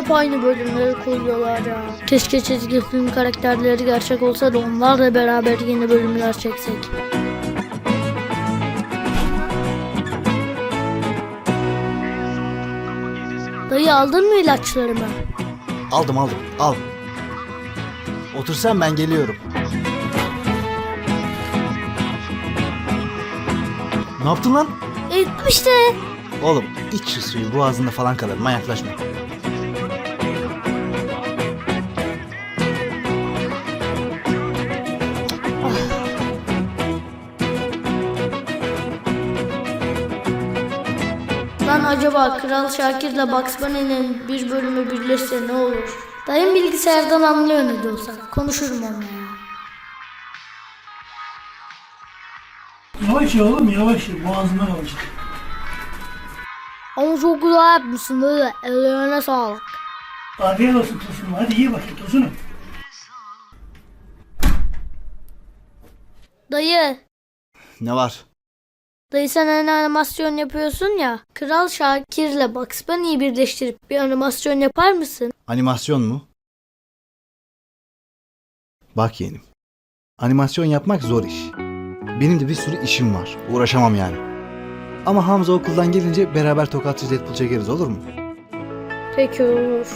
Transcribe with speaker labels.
Speaker 1: hep aynı bölümleri koyuyorlar ya. Keşke çizgi film karakterleri gerçek olsa da onlarla beraber yeni bölümler çeksek. Dayı aldın mı ilaçlarımı?
Speaker 2: Aldım aldım al. Otursan ben geliyorum. Ne yaptın lan?
Speaker 1: E işte.
Speaker 2: Oğlum iç şu suyu boğazında falan kalır manyaklaşma.
Speaker 1: Acaba Kral Şakir'le Bugs Bunny'nin bir bölümü birleşse ne olur? Dayım bilgisayardan anlıyor ne de olsa. Konuşurum onunla ya.
Speaker 3: Yavaş ya oğlum yavaş ya boğazına kalacak.
Speaker 1: Ama çok güzel yapmışsın böyle. Ellerine sağlık.
Speaker 3: Afiyet olsun Tosunum hadi iyi bakayım Tosunum.
Speaker 1: Dayı.
Speaker 2: Ne var?
Speaker 1: Dayı sen hani animasyon yapıyorsun ya. Kral Şakir'le Bugs Bunny'yi birleştirip bir animasyon yapar mısın?
Speaker 2: Animasyon mu? Bak yeğenim. Animasyon yapmak zor iş. Benim de bir sürü işim var. Uğraşamam yani. Ama Hamza okuldan gelince beraber tokatçı Deadpool çekeriz olur mu?
Speaker 1: Peki olur.